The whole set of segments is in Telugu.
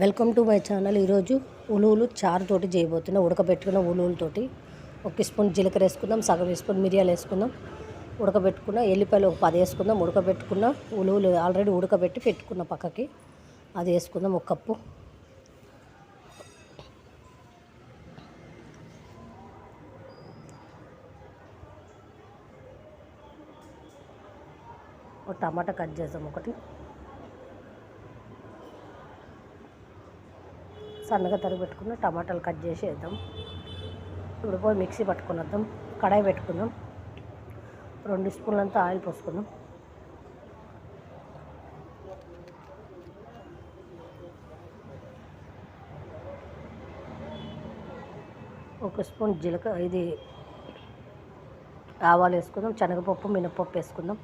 Welcome to my channel. ఈరోజు ఉలువులు చారు తోటి చేయబోతున్నా ఉడకబెట్టుకున్న ఉలువులతోటి. ఒక స్పూన్ జీలకర్ర వేసుకుందాం సగం స్పూన్ మిరియాలు వేసుకుందాం ఉడకబెట్టుకున్న ఎల్లిపాయలు ఒక పది వేసుకుందాం ఉడకబెట్టుకున్న ఉలువులు ఆల్రెడీ ఉడకబెట్టి పెట్టుకున్న పక్కకి అది వేసుకుందాం ఒక కప్పు. ఒక టమాటా కట్ చేద్దాం ఒకటి. సన్నగా తరిగిపెట్టుకున్న టమాటాలు కట్ చేసి వేద్దాం. ఇప్పుడు పోయి మిక్సీ పట్టుకుని వద్దాం కడాయి పెట్టుకుందాం. రెండు స్పూన్లంతా ఆయిల్ పోసుకుందాం. ఒక స్పూన్ జీలక ఇది ఆవాలు వేసుకుందాం. శనగపప్పు మినపప్పు వేసుకుందాం.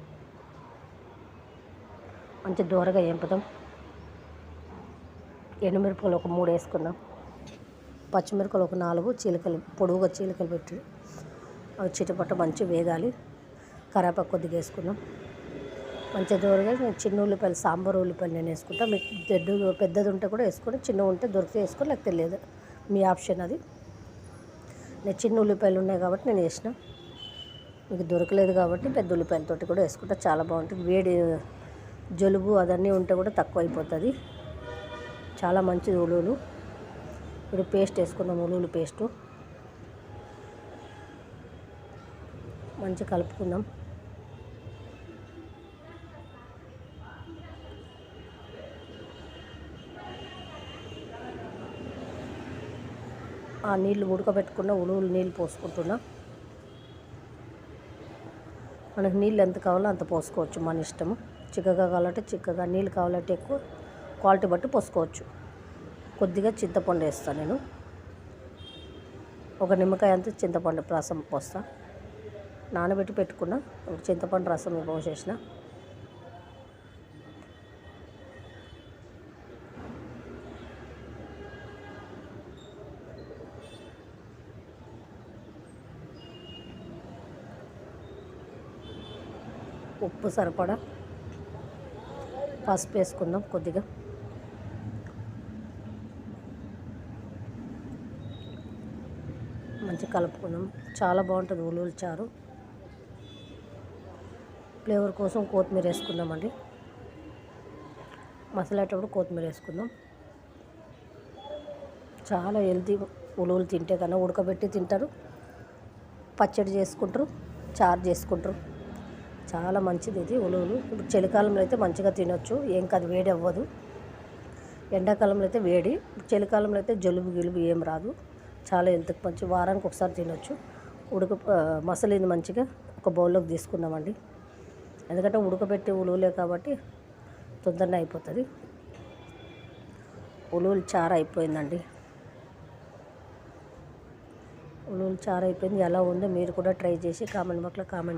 మంచి దూరగా ఏంపుదాం. ఎండుమిరపకాయలు ఒక మూడు వేసుకుందాం పచ్చిమిరపకాయలు ఒక నాలుగు చీలకలు పొడుగుగా చీలకలు పెట్టి అవి చిటపట్ట మంచిగా వేగాలి. కరాపాకు కొద్దిగా వేసుకుందాం మంచిగా దూరగా నేను చిన్న ఉల్లిపాయలు సాంబార్ ఉల్లిపాయలు నేను వేసుకుంటా. మీకు దెడ్డు పెద్దది ఉంటే కూడా వేసుకొని చిన్న ఉంటే దొరికితే వేసుకొని నాకు లేదు. మీ ఆప్షన్ అది. నేను చిన్న ఉల్లిపాయలు ఉన్నాయి కాబట్టి నేను వేసిన. మీకు దొరకలేదు కాబట్టి పెద్ద ఉల్లిపాయలతోటి కూడా వేసుకుంటా. చాలా బాగుంటుంది. వేడి జలుబు అదన్నీ ఉంటే కూడా తక్కువ అయిపోతుంది. చాలా మంచిది ఉలువులు. ఇప్పుడు పేస్ట్ వేసుకున్నాం ఉలువులు పేస్టు మంచి కలుపుకుందాం. ఆ నీళ్ళు ఉడకబెట్టుకున్న ఉలువులు నీళ్ళు పోసుకుంటున్నా. మనకు నీళ్ళు ఎంత కావాలో అంత పోసుకోవచ్చు మన ఇష్టము. చిక్కగా కావాలంటే చిక్కగా నీళ్ళు కావాలంటే ఎక్కువ క్వాలిటీ బట్టి పోసుకోవచ్చు. కొద్దిగా చింతపండు వేస్తాను నేను. ఒక నిమ్మకాయ అంతా చింతపండు రసం పోస్తా. నానబెట్టి పెట్టుకున్న ఒక చింతపండు రసం పోసేసిన ఉప్పు సరిపడా. పసుపు వేసుకుందాం కొద్దిగా. మంచి కలుపుకున్నాం చాలా బాగుంటుంది ఉలువల చారు. ఫ్లేవర్ కోసం కొత్తిమీర వేసుకుందామండి. మసలేటప్పుడు కొత్తిమీర వేసుకుందాం. చాలా హెల్తీ ఉలువలు తింటే కన్నా ఉడకబెట్టి తింటారు. పచ్చడి చేసుకుంటారు చారు చేసుకుంటారు. చాలా మంచిది ఇది ఉలువలు. ఇప్పుడు చలికాలంలో అయితే మంచిగా తినొచ్చు. ఏం కాదు వేడి అవ్వదు ఎండాకాలంలో అయితే వేడి. చలికాలంలో అయితే జలుబు గిలుబు ఏం రాదు. చాలా హెల్త్కి మంచి వారానికి ఒకసారి తినొచ్చు. ఉడక మసలింది మంచిగా ఒక బౌల్లోకి తీసుకున్నామండి. ఎందుకంటే ఉడకబెట్టి ఉలువలే కాబట్టి తొందరనే అయిపోతుంది. ఉలువలు చారు అయిపోయిందండి. ఉలువలు చారు అయిపోయింది. ఎలా ఉందో మీరు కూడా ట్రై చేసి కామెంట్ బాక్స్లో కామెంట్